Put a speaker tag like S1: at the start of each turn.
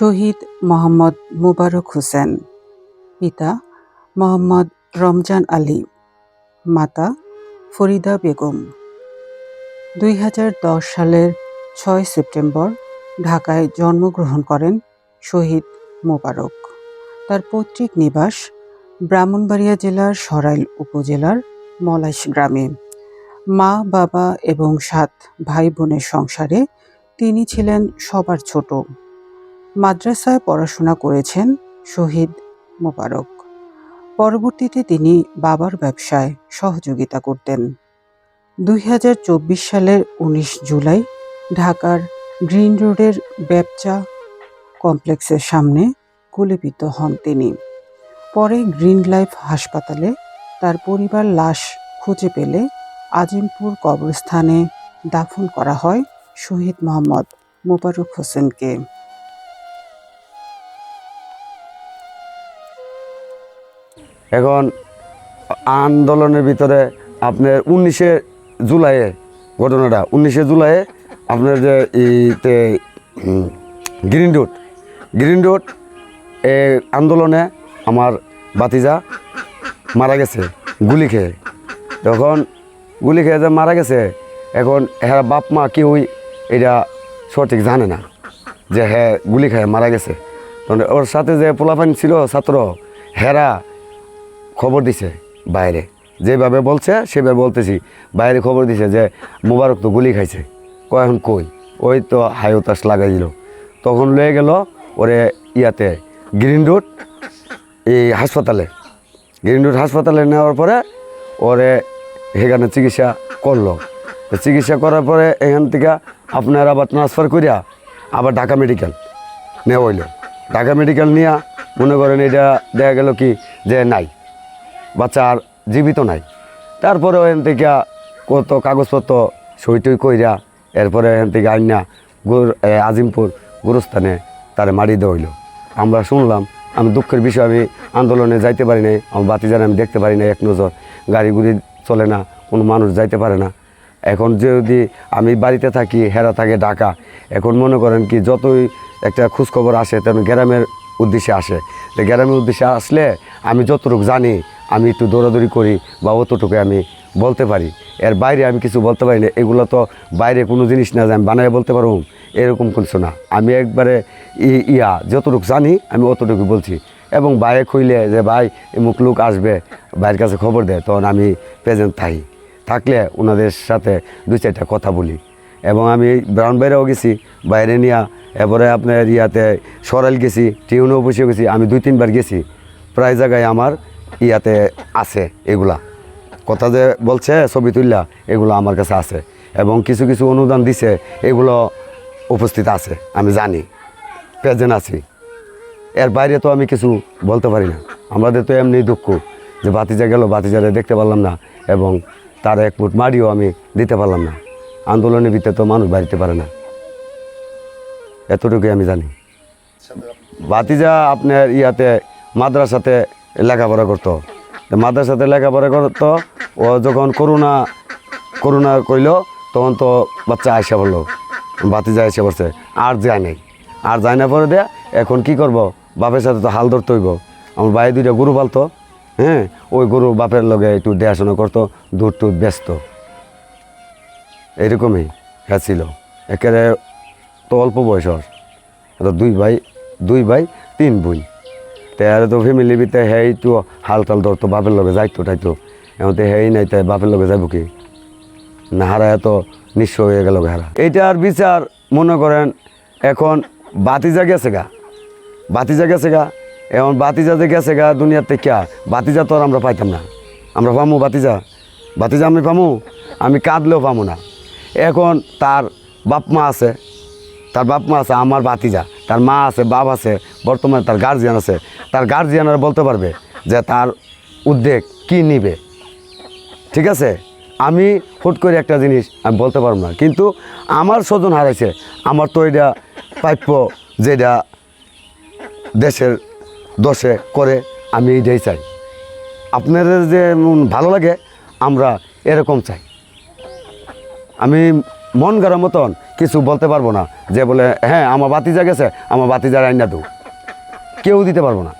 S1: শহীদ মোহাম্মদ মোবারক হোসেন, পিতা মোহাম্মদ রমজান আলী, মাতা ফরিদা বেগম। দুই হাজার দশ সালের ছয় সেপ্টেম্বর ঢাকায় জন্মগ্রহণ করেন শহীদ মোবারক। তার পৈতৃক নিবাস ব্রাহ্মণবাড়িয়া জেলার সরাইল উপজেলার মলাইশ গ্রামে। মা, বাবা এবং সাত ভাই বোনের সংসারে তিনি ছিলেন সবার ছোট। মাদ্রাসায় পড়াশোনা করেছেন শহীদ মোবারক। পরবর্তীতে তিনি বাবার ব্যবসায় সহযোগিতা করতেন। দুই হাজার চব্বিশ সালের উনিশ জুলাই ঢাকার গ্রিন রোডের ব্যবচা কমপ্লেক্সের সামনে গুলিবিদ্ধ হন তিনি। পরে গ্রিন লাইফ হাসপাতালে তার পরিবার লাশ খুঁজে পেলে আজিমপুর কবরস্থানে দাফন করা হয় শহীদ মোহাম্মদ মোবারক হোসেনকে।
S2: এখন আন্দোলনের ভিতরে আপনার উনিশে জুলাইয়ে ঘটনাটা, উনিশে জুলাইয়ে আপনার যে ইতে গ্রিন রোড গ্রিন রোড এ আন্দোলনে আমার বাতিজা মারা গেছে, গুলি খেয়ে। তখন গুলি খেয়ে যে মারা গেছে, এখন হ্যাঁ বাপ মা কেউই এটা সঠিক জানে না যে হ্যাঁ গুলি খেয়ে মারা গেছে। ওর সাথে যে পোলাপান ছিল ছাত্র, হেরা খবর দিছে বাইরে। যেভাবে বলছে, সেভাবে বলতেছি। বাইরে খবর দিছে যে মোবারক তো গুলি খাইছে। কয় এখন কই? ওই তো হাইওতাস লাগাই দিল। তখন লয়ে গেল ওরে ইয়াতে গ্রিন রোড, এই হাসপাতালে। গ্রিন রোড হাসপাতালে নেওয়ার পরে ওরে সেখানে চিকিৎসা করল। চিকিৎসা করার পরে এখান থেকে আপনার আবার ট্রান্সফার করিয়া আবার ঢাকা মেডিকেল নেওয়া হইল। ঢাকা মেডিকেল নিয়ে মনে করেন এটা দেখা গেল কি যে নাই। বাচ্চা আর জীবিত নাই। তারপরে এখান থেকে কত কাগজপত্র সই টই কইরা এরপরে এখান থেকে আইনা গুর আজিমপুর গুরুস্থানে তারে মারি দেওয়া আমরা শুনলাম, আমি দুঃখের বিষয়, আমি আন্দোলনে যাইতে পারি নাই, আমার বাতিজানে আমি দেখতে পারি না এক নজর। গাড়ি গুড়ি চলে না, কোনো মানুষ যাইতে পারে না। এখন যদি আমি বাড়িতে থাকি, হেরা থাকে ঢাকা, এখন মনে করেন কি, যতই একটা খোঁজখবর আসে, তেমন গ্রামের উদ্দেশ্যে আসে। গ্রামের উদ্দেশ্যে আসলে আমি যতটুকু জানি আমি একটু দৌড়াদৌড়ি করি বা অতটুকু আমি বলতে পারি। এর বাইরে আমি কিছু বলতে পারি না। এগুলো তো বাইরে কোনো জিনিস না যে আমি বানায় বলতে পারব। এরকম কিছু না। আমি একবারে ইয়া, যতটুকু জানি, আমি অতটুকু বলছি। এবং বাইরে খুইলে যে ভাই, এমুক লোক আসবে, ভাইয়ের কাছে খবর দেয়, তখন আমি প্রেজেন্ট থাকি। থাকলে ওনাদের সাথে দু চারটা কথা বলি। এবং আমি ব্রাউন বাইরেও গেছি, বাইরে নিয়ে এরপরে আপনার ইয়াতে সরাইল গেছি টিউনে অফিসেও গেছি, আমি দুই তিনবার গেছি। প্রায় জায়গায় আমার ইয়াতে আছে এগুলা। কথা যে বলছে ছবি তুললা এগুলো আমার কাছে আছে। এবং কিছু কিছু অনুদান দিছে এগুলো উপস্থিত আছে আমি জানি প্রেজেন্ট আছি। এর বাইরে তো আমি কিছু বলতে পারি না। আমাদের তো এমনি দুঃখ যে বাতিজা গেল বাতিজারে দেখতে পারলাম না এবং তার এক ফুট মারিও আমি দিতে পারলাম না। আন্দোলনের ভিতরে তো মানুষ বাড়িতে পারে না। এতটুকুই আমি জানি। বাতিজা আপনার ইয়াতে মাদ্রাসাতে লেখাপড়া করতো। মাদ্রাসাতে লেখাপড়া করতো, ও যখন করোনা করোনা কইল, তখন তো বাচ্চা আইসা পড়ল বাতিজা এসে পড়ছে, আর যায় নাই। আর যায় না পরে দেয়া, এখন কি করব? বাপের সাথে তো হাল ধরতে হইব। আমার ভাই দুইটা গরু পালতো হ্যাঁ? ওই গরু বাপের লগে একটু দেখাশোনা করতো, দুধ টুধ ব্যস্ত এরকমই হ্যাঁ ছিল। একেবারে তো অল্প বয়সর। তো দুই ভাই দুই ভাই, তিন বোন। তে আর তো ফ্যামিলির ভিতরে হ্যাঁ তো হাল টাল ধরতো বাপের লগে যাইতো টাইতো এখন তো হ্যাঁ নাই, তাই বাপের লগে যাইব কি? না হারায় তো নিঃস্ব হয়ে গেল হারা এইটার বিচার মনে করেন এখন বাতি বাতিজা গেছে গা। বাতিজা গেছে গা। এখন বাতিজা যে গেছে গা দুনিয়ার থেকে বাতিজা তো আর আমরা পাইতাম না। আমরা পামু বাতিজা? বাতিজা আমি পামু? আমি কাঁদলেও পামু না। এখন তার বাপ মা আছে। তার বাপ মা আছে, আমার বাতিজা তার মা আছে, বাপ আছে, বর্তমানে তার গার্জিয়ান আছে। তার গার্জিয়ানরা বলতে পারবে যে তার উদ্বেগ কি নিবে। ঠিক আছে? আমি হুট করে একটা জিনিস আমি বলতে পারব না, কিন্তু আমার স্বজন হারাইছে, আমার তো এটা প্রাপ্য যেটা দেশের দশে করে আমি এইটাই চাই। আপনাদের যে ভালো লাগে, আমরা এরকম চাই। আমি মন গড়ার মতন কিছু বলতে পারব না। যে বলে হ্যাঁ আমার বাতিজা গেছে, আমার বাতিজার আইনা দু। কেউ দিতে পারব না।